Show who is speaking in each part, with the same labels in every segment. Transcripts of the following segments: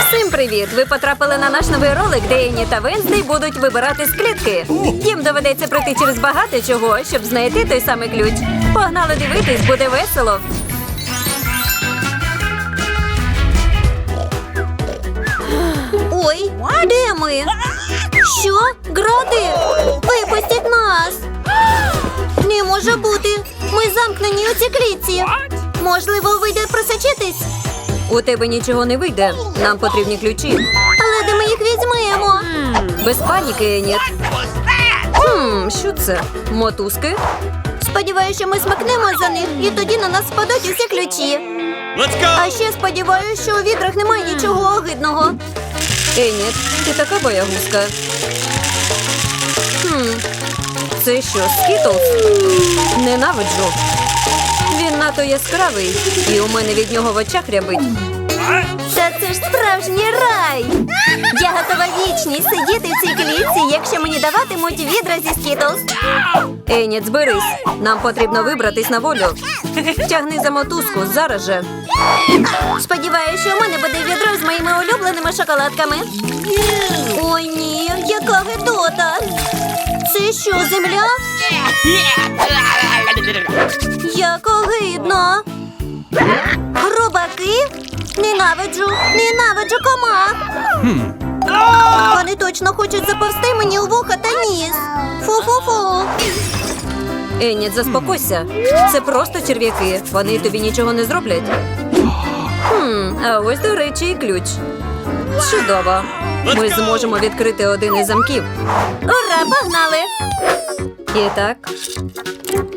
Speaker 1: Всім привіт! Ви потрапили на наш новий ролик, де Ені та Венздей будуть вибирати з клітки. Їм доведеться пройти через багато чого, щоб знайти той самий ключ. Погнали дивитись, буде весело. Ой, де ми? Що? Гради? Випустіть нас! Не може бути. Ми замкнені у цій клітці. Можливо, вийде просочитись? У тебе нічого не вийде. Нам потрібні ключі. Але де ми їх візьмемо? Без паніки, Еніт. Хм, що це? Мотузки? Сподіваюся, що ми смакнемо за них, і тоді на нас спадуть усі ключі.
Speaker 2: Let's go!
Speaker 1: А ще сподіваюся, що у відрах немає нічого огидного. Еніт, ти така боягузка. Хм, це що, Скітлз? Ненавиджу. Він надто яскравий, і у мене від нього в очах рябить. Та це ж справжній рай! Я готова вічність сидіти в цій клітці, якщо мені даватимуть відра зі Скітлз. Еніт, зберись. Нам потрібно вибратись на волю. Тягни за мотузку зараз же. Сподіваюся, що у мене буде відро з моїми улюбленими шоколадками. Ой, ні, яка гидота! Це що, земля? Як огидно! Хробаки? Ненавиджу, ненавиджу комах! Вони точно хочуть заповзти мені у вуха та ніс. Фу-фу-фу. Еніт, заспокойся. Це просто черв'яки. Вони тобі нічого не зроблять. Хм, а ось, до речі, і ключ. Чудово. Ми зможемо відкрити один із замків. Ура, погнали! І так,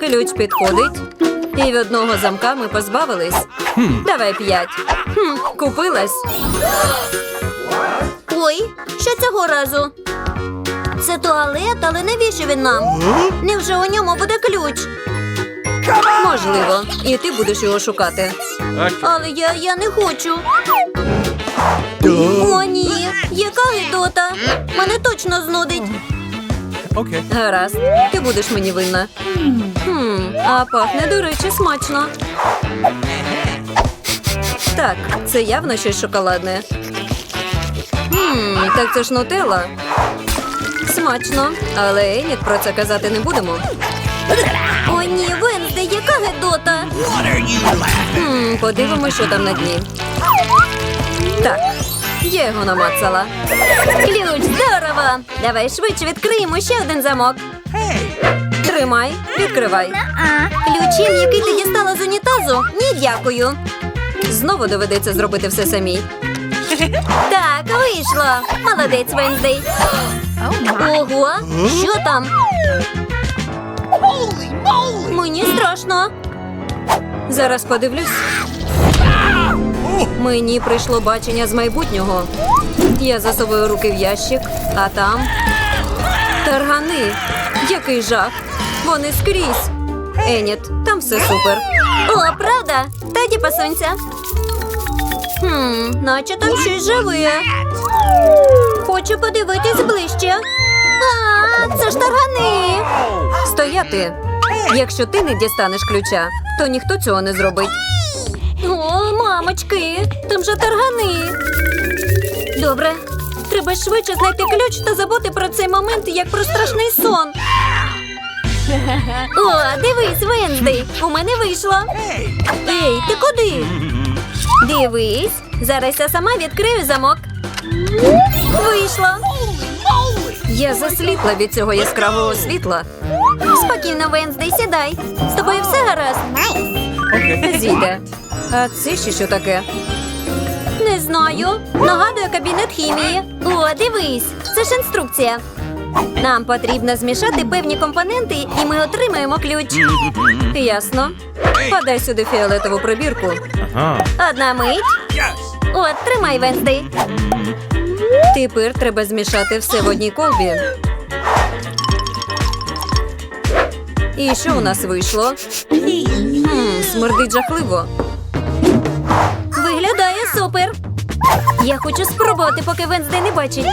Speaker 1: ключ підходить. І від одного замка ми позбавились. Давай п'ять. Хм, купилась. Ой, що цього разу? Це туалет, але навіщо він нам? Невже у ньому буде ключ? Можливо, і ти будеш його шукати. Але я, я не хочу. О, ні, гидота. Мене точно знудить.
Speaker 2: Okay.
Speaker 1: Гаразд, ти будеш мені винна. Хм, а пахне, до речі, смачно. Так, це явно щось шоколадне. Хм, так це ж нутелла. Смачно, але Еніт про це казати не будемо. О, ні, Венсде, яка гидота. Хм, подивимось, що там на дні. Так, я його намацала. Ключ, здорово! Давай швидше відкриємо ще один замок. Тримай, відкривай. Ключем, який ти дістала з унітазу? Ні, дякую. Знову доведеться зробити все самій. Так, вийшло. Молодець, Венздей. Ого, що там? Мені страшно. Зараз подивлюсь. Мені прийшло бачення з майбутнього. Я засовую руки в ящик, а там таргани. Який жах. Вони скрізь. Еніт, там все супер. О, правда? Тоді посунься. Хм, наче там щось живе. Хочу подивитись ближче. А, це ж таргани. Стояти. Якщо ти не дістанеш ключа, то ніхто цього не зробить. Мамочки, там же таргани. Добре, треба швидше знайти ключ та забути про цей момент як про страшний сон. О, дивись, Венздей, у мене вийшло. Ей, ти куди? Дивись, зараз я сама відкрию замок. Вийшло. Я засліпла від цього яскравого світла. Спокійно, Венздей, сідай. З тобою все гаразд. Зійде. А це ще що таке? Не знаю. Нагадує кабінет хімії. О, дивись, це ж інструкція. Нам потрібно змішати певні компоненти, і ми отримаємо ключ. Ясно. Подай сюди фіолетову пробірку. Одна мить. От, тримай, Венздей. Тепер треба змішати все в одній колбі. І що у нас вийшло? Хм, смердить жахливо. Супер! Я хочу спробувати, поки Венздей не бачить.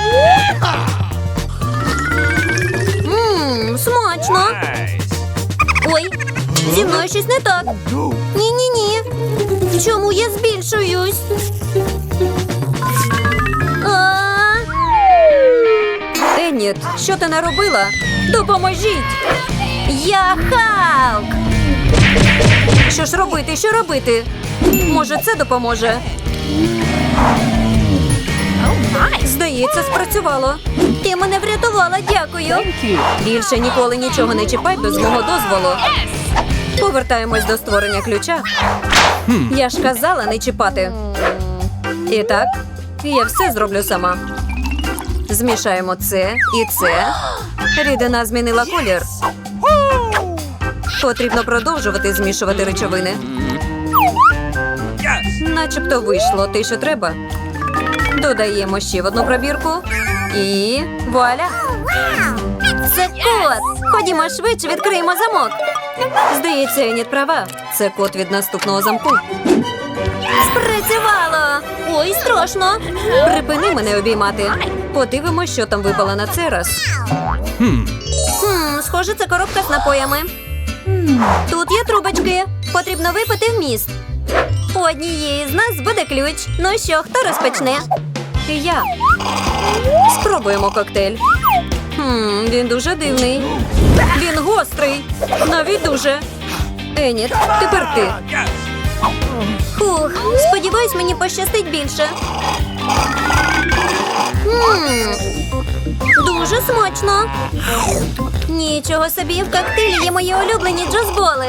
Speaker 1: Ммм, Смачно. Ой, зі мною щось не так. Ні-ні-ні. Чому я збільшуюсь? Еніт, що ти наробила? Допоможіть! Я Халк! Що ж робити? Що робити? Може, це допоможе? Здається, спрацювало. Ти мене врятувала, дякую. Більше ніколи нічого не чіпай без мого дозволу. Повертаємось до створення ключа. Я ж казала не чіпати. І так, я все зроблю сама. Змішаємо це і це. Рідина змінила колір. Потрібно продовжувати змішувати речовини. Начебто вийшло те, що треба. Додаємо ще в одну пробірку. І вуаля! Це код! Ходімо швидше, відкриємо замок. Здається, Еніт права. Це код від наступного замку. Спрацювало! Ой, страшно! Припини мене обіймати. Подивимось, що там випало на цей раз. Хм, схоже, це коробка з напоями. Тут є трубочки. Потрібно випити вміст. У однієї з нас буде ключ. Ну що, хто розпочне? Я. Спробуємо коктейль. Хм, він дуже дивний. Він гострий. Навіть дуже. Еніт, тепер ти. Фух, сподіваюсь, мені пощастить більше. Мм, дуже смачно. Нічого собі, в коктейлі є мої улюблені джазболи.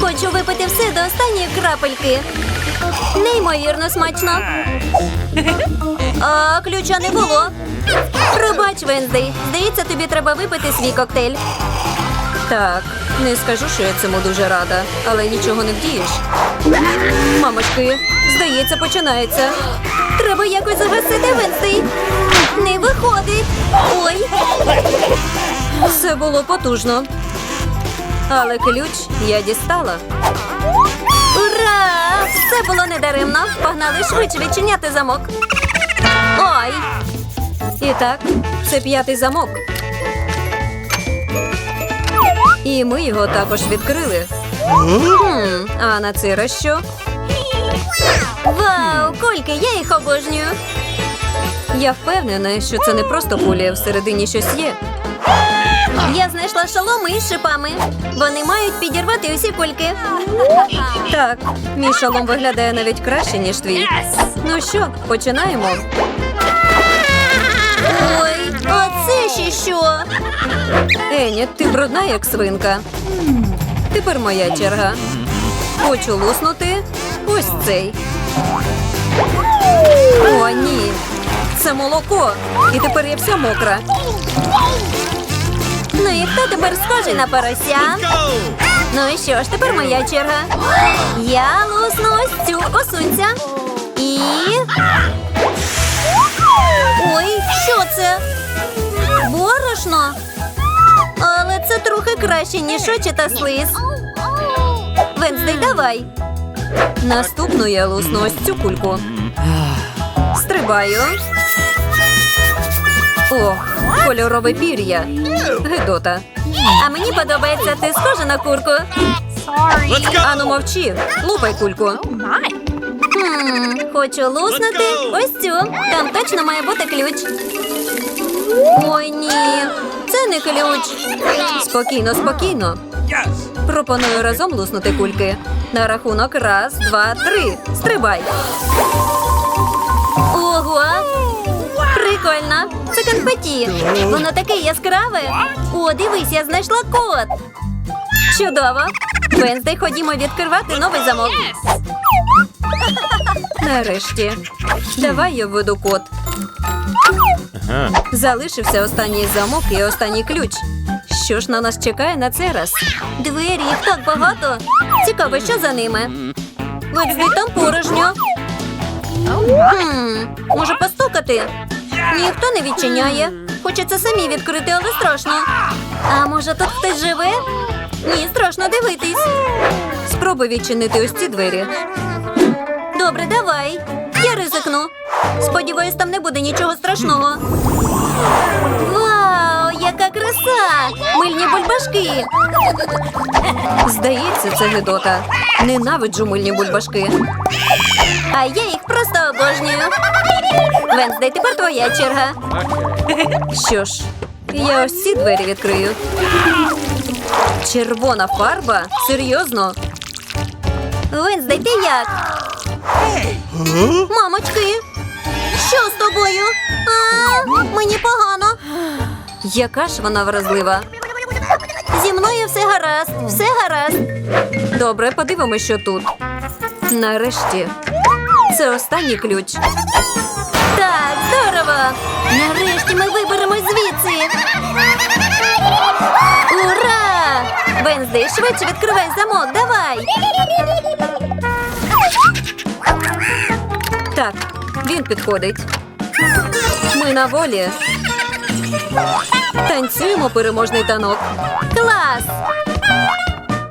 Speaker 1: Хочу випити все до останньої крапельки. Неймовірно смачно. А ключа не було. Пробач, Венздей. Здається, тобі треба випити свій коктейль. Так, не скажу, що я цьому дуже рада, але нічого не вдієш. Мамочки, здається, починається. Треба якось загасити Венстей. Не виходить. Ой. Все було потужно. Але ключ я дістала. Ура! Все було недаремно. Погнали швидше відчиняти замок. Ой. І так, це п'ятий замок. І ми його також відкрили. А на цей раз що? Вау, кольки, я їх обожнюю. Я впевнена, що це не просто кулі, всередині щось є. Я знайшла шоломи із шипами. Вони мають підірвати усі кульки. Так, мій шолом виглядає навіть краще, ніж твій. Ну що, починаємо. Ой, а це ще що? Еня, ти брудна, як свинка. Тепер моя черга. Хочу луснути ось цей. О, ні. Це молоко. І тепер я вся мокра. Ну і хто тепер схожий на порося? Ну і що ж, тепер моя черга. Я лусну ось цю посунься. І. Ой, що це? Борошно. Але це трохи краще, ніж очі та слиз. Венздей, давай. Наступну я лусну ось цю кульку. Стрибаю. Ох, кольорове пір'я. Гедота. А мені подобається, ти схожа на курку. Ану мовчи, лупай кульку. Хм, хочу луснути ось цю. Там точно має бути ключ. Ой, ні, це не ключ. Спокійно, спокійно. Пропоную разом луснути кульки. На рахунок раз, два, три. Стрибай. Ого! Прикольно! Це конфеті. Воно таке яскраве. О, дивись, я знайшла код. Чудово. Венздей, ходімо відкривати новий замок. Нарешті. Давай я введу код. Залишився останній замок і останній ключ. Що ж на нас чекає на цей раз? Двері, їх так багато. Цікаво, що за ними. Венздей, там порожньо. Хм, може постукати? Ніхто не відчиняє. Хочеться самі відкрити, але страшно. А може тут хтось живе? Ні, страшно дивитись. Спробуй відчинити ось ці двері. Добре, давай. Я ризикну. Сподіваюсь, там не буде нічого страшного. Вау, яка краса! Мильні бульбашки. Здається, це Гедота. Ненавиджу мильні бульбашки. А я їх просто обожнюю. Венздей, тепер твоя черга. Що ж, я ось ці двері відкрию. Червона фарба? Серйозно? Венздей, ти як? Мамочки, що з тобою? А, мені погано. Яка ж вона вразлива. Зі мною все гаразд, все гаразд. Добре, подивимося, що тут. Нарешті. Це останній ключ. Так, здорово! Нарешті ми виберемось звідси. Ура! Венздей, швидше відкривай замок, давай. Так, він підходить. Ми на волі. Танцюємо переможний танок. Клас!